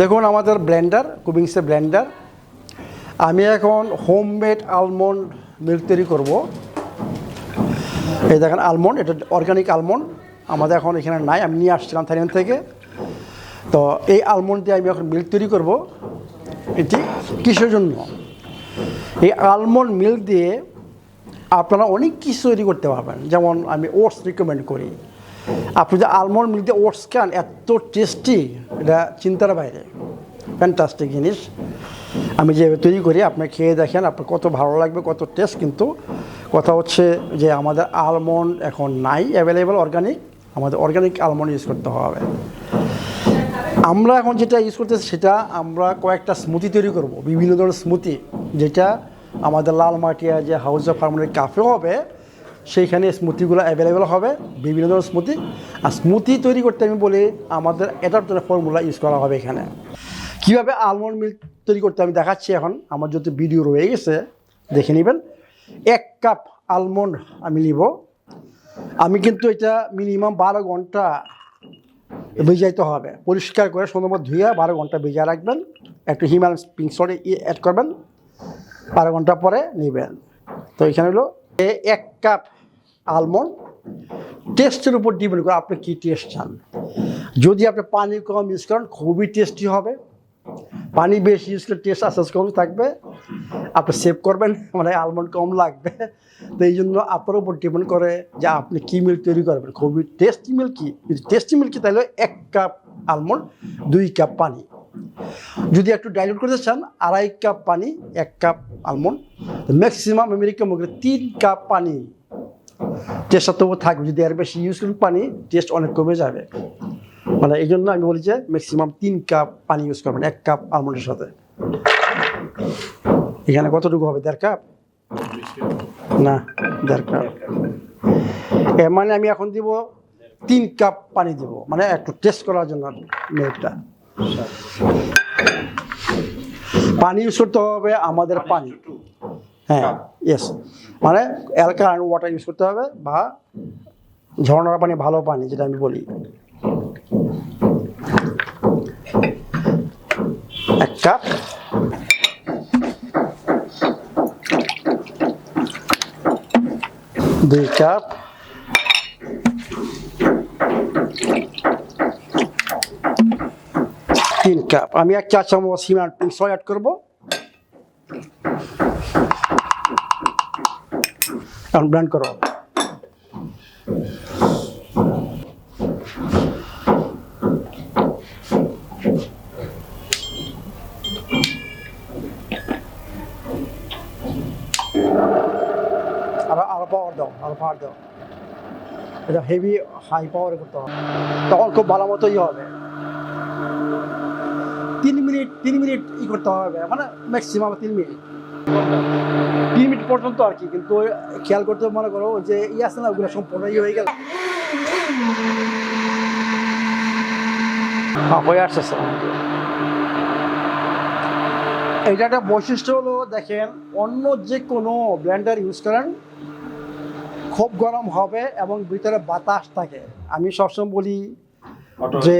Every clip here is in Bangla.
দেখুন, আমাদের ব্লেন্ডার কুবিংসের ব্লেন্ডার আমি এখন হোমমেড আলমন্ড মিল্ক তৈরি করব। এই দেখেন আলমন্ড এটা অর্গানিক আলমন্ড আমাদের এখন এখানে নাই, আমি নিয়ে আসছিলাম থাইল্যান্ড থেকে। তো এই আলমন্ড দিয়ে আমি এখন মিল্ক তৈরি করব। এটি কিসের জন্য? এই আলমন্ড মিল্ক দিয়ে আপনারা অনেক কিছু তৈরি করতে পারবেন। যেমন আমি ওটস রিকমেন্ড করি। আপনি যে আলমন্ড মিল্ক দিয়ে ওটস খান, এত টেস্টি এটা চিন্তার বাইরে। ফ্যান্টাস্টিক জিনিস। আমি যেভাবে তৈরি করি, আপনি খেয়ে দেখেন, আপনার কত ভালো লাগবে, কত টেস্ট কিন্তু কথা হচ্ছে যে আমাদের আলমন্ড এখন নাই অ্যাভেলেবেল অর্গানিক আমাদের অর্গানিক আলমন্ড ইউজ করতে হবে। আমরা এখন যেটা ইউজ করতেছি, সেটা আমরা কয়েকটা স্মুদি তৈরি করব, বিভিন্ন ধরনের স্মুদি যেটা আমাদের লাল মাটিয়া যে হাউস অফ ফার্মারের কাফে হবে সেইখানে স্মুদিগুলো অ্যাভেলেবেল হবে, বিভিন্ন ধরনের স্মুদি আর স্মুদি তৈরি করতে আমি বলি, আমাদের এটার জন্য ফর্মুলা ইউজ করা হবে এখানে। কীভাবে আলমন্ড মিল্ক তৈরি করতে আমি দেখাচ্ছি এখন, আমার যত ভিডিও রয়ে গেছে, দেখে নেবেন। এক কাপ আলমন্ড আমি নিব। আমি কিন্তু এটা মিনিমাম বারো ঘণ্টা ভিজাইতে হবে। পরিষ্কার করে সুন্দর ধুয়ে বারো ঘণ্টা ভিজিয়ে রাখবেন। একটু হিমাল পিঙ্ক সল্ট অ্যাড করবেন। বারো ঘণ্টা পরে নেবেন। তো এখানে হলো, এ এক কাপ আলমন্ড টেস্টের উপর ডিপেন্ড করে আপনি কী টেস্ট চান। যদি আপনি পানি কম ইউজ করেন, খুবই টেস্টি হবে। পানি বেশি ইউজ করলে টেস্ট আস্তে আস্তে কম থাকবে। আপনি সেভ করবেন মানে আলমন্ড কম লাগবে। তো এই জন্য আপনার উপর ডিপেন্ড করে যে আপনি কী মিল্ক তৈরি করবেন। খুবই টেস্টি মিল্ক কি? টেস্টি মিল্ক কি, তাহলে এক কাপ আলমন্ড দুই কাপ পানি। যদি একটু ডাইলুট করতে চান, আড়াই কাপ পানি, এক কাপ আলমন্ড ম্যাক্সিমাম আমেরিকা মুখে তিন কাপ পানি। টেস্টটা তবু থাকবে। যদি এর বেশি ইউজ করেন, পানি টেস্ট অনেক কমে যাবে। মানে এই জন্য আমি বলি যে ম্যাক্সিমাম তিন কাপ পানি ইউজ করবেন, এক কাপ আলমন্ডের সাথে। এখানে কতটুকু হবে? দেড় কাপ না, দেড় কাপ এর মানে আমি এখন দিব তিন কাপ পানি দিব। মানে একটু টেস্ট করার জন্য মিল্কটা পানি ইউজ করতে হবে আমাদের পানি। হ্যাঁ ইয়েস মানে অ্যালকালাইন ওয়াটার ইউজ করতে হবে বা ঝর্ণার পানি ভালো পানি যেটা আমি বলি। এক কাপ। দুই কাপ। তিন কাপ। আমি এক চা চামচ সিমেন্ট সয় অ্যাড করব। এখন ব্লেন্ড করো। হেভি হাই পাওয়ার করতে হবে। তখন খুব ভালো মতো ইয়ে হবে। তিন মিনিট তিন মিনিট ই করতে হবে। মানে ম্যাক্সিমাম তিন মিনিট। পর্যন্ত আর কি কিন্তু খেয়াল করতে মনে করো ওই যে ই আছে না ওগুলো সম্পূর্ণ ইয়ে হয়ে গেল। হ্যাঁ হয়ে আসতেছে এটা একটা বৈশিষ্ট্য হলো দেখেন অন্য যে কোনো ব্লেন্ডার ইউজ করেন খুব গরম হবে এবং ভিতরে বাতাস থাকে। আমি সবসময় বলি যে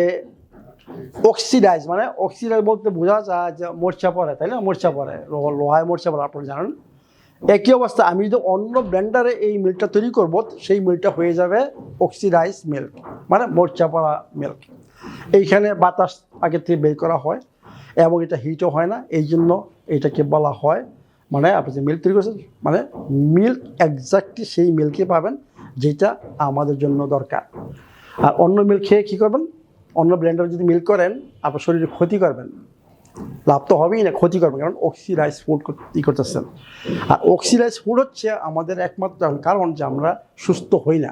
অক্সিডাইজ মানে অক্সিডাইজ বলতে বোঝা যায় যে মোর্চা পড়ে তাই না? মোর্চা পড়ে লো- লোহায় মোর্চা পড়ে আপনারা জানেন। একই অবস্থা, আমি যদি অন্য ব্লেন্ডারে এই মিল্কটা তৈরি করব, সেই মিল্কটা হয়ে যাবে অক্সিডাইজ মিল্ক মানে মোর্চা পড়া মিল্ক এইখানে বাতাস আগে থেকে বের করা হয় এবং এটা হিটও হয় না, এই জন্য এটাকে বলা হয় মানে আপনি যে মিল্ক তৈরি করছেন মানে মিল্ক একজাক্টলি সেই মিল্কই পাবেন, যেটা আমাদের জন্য দরকার। আর অন্য মিল্ক খেয়ে কী করবেন? অন্য ব্লেন্ডার যদি মিল্ক করেন, আপনার শরীরে ক্ষতি করবেন। লাভ তো হবেই না, ক্ষতি করবেন কারণ অক্সিডাইজ ফুড ই করতেছেন আর অক্সিডাইজ ফুড হচ্ছে আমাদের একমাত্র কারণ যে আমরা সুস্থ হই না।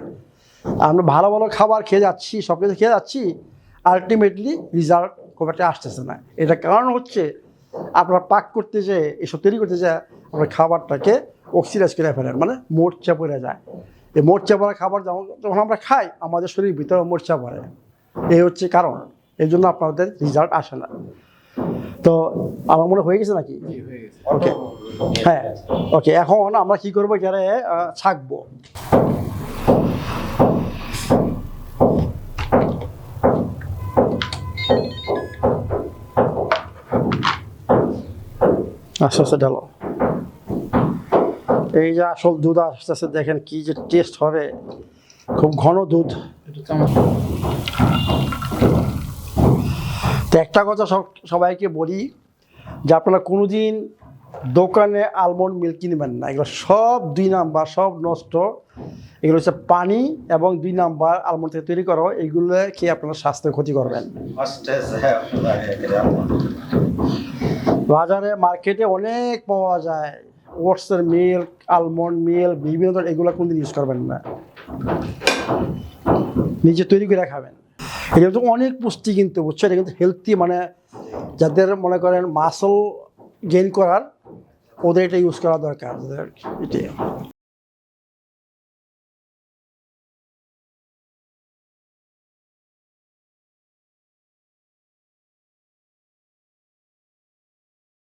আমরা ভালো ভালো খাবার খেয়ে যাচ্ছি, সব কিছু খেয়ে যাচ্ছি আলটিমেটলি রেজাল্ট খুব একটা আসতেছে না। এটা কারণ হচ্ছে আপনারা পাক করতে যে, এসব তৈরি করতে যায় আপনার খাবারটাকে অক্সিডাইজ করে ফেলেন মানে মোর্চা পড়ে যায়। এই মোর্চা পড়া খাবার যখন আমরা খাই, আমাদের শরীর ভিতরে মোর্চা পড়ে। এই হচ্ছে কারণ। এই জন্য আপনাদের রেজাল্ট আসে না। তো আমার মনে হয়ে গেছে নাকি? ওকে হ্যাঁ ওকে এখন আমরা কি করব এখানে ছাকবো। আস্তে আস্তে ঢালো। এই যে আসল দুধ আস্তে আস্তে দেখেন কি যে টেস্ট হবে। খুব ঘন দুধ। তো একটা কথা সব, সবাইকে বলি যে আপনারা কোনোদিন দোকানে আলমন্ড মিল্ক কিনবেন না। এগুলো সব দুই নাম্বার, সব নষ্ট। এগুলো হচ্ছে পানি এবং দুই নাম্বার আলমন্ড থেকে তৈরি করা এইগুলো খেয়ে আপনারা স্বাস্থ্যের ক্ষতি করবেন। বাজারে মার্কেটে অনেক পাওয়া যায়। ওটসের মিল্ক আলমন্ড মিল্ক বিভিন্ন ধরনের, এগুলো কোনদিন ইউজ করবেন না। নিজে তৈরি করে খাবেন। এটা তো অনেক পুষ্টি কিন্তু, বুঝছ? এটা কিন্তু হেলথি মানে যাদের মনে করেন মাসল গেইন করার, ওদের এটা ইউজ করা দরকার ওদের এটি